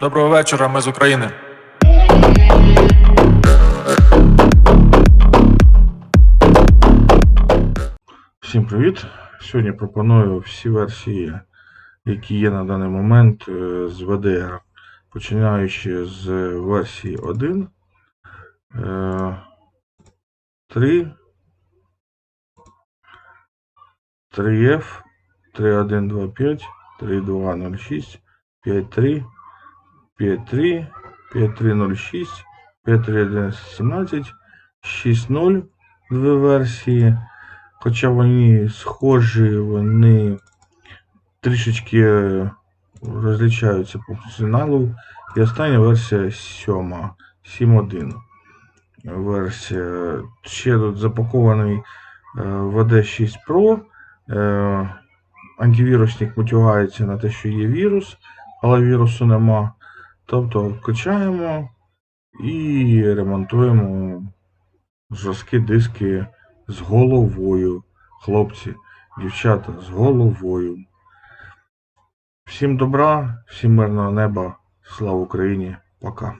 Доброго вечора, ми з України. Всім привіт! Сьогодні пропоную всі версії, які є на даний момент е, з VDR, починаючи з версії 1, е, 3, 3F, 3125, 3206, 53, 53, 5306, 5317, 6.0, дві версії. Хоча вони схожі, вони трішечки е, розлічаються по функціоналу. І остання версія 7, 7.1 версія. Ще тут запакований е, VD6 Pro. Е, Антивірусник мотивається на те, що є вірус, але вірусу нема. Тобто включаємо і ремонтуємо жорсткі диски з головою. Хлопці, дівчата, з головою. Всім добра, всім мирного неба. Слава Україні. Пока.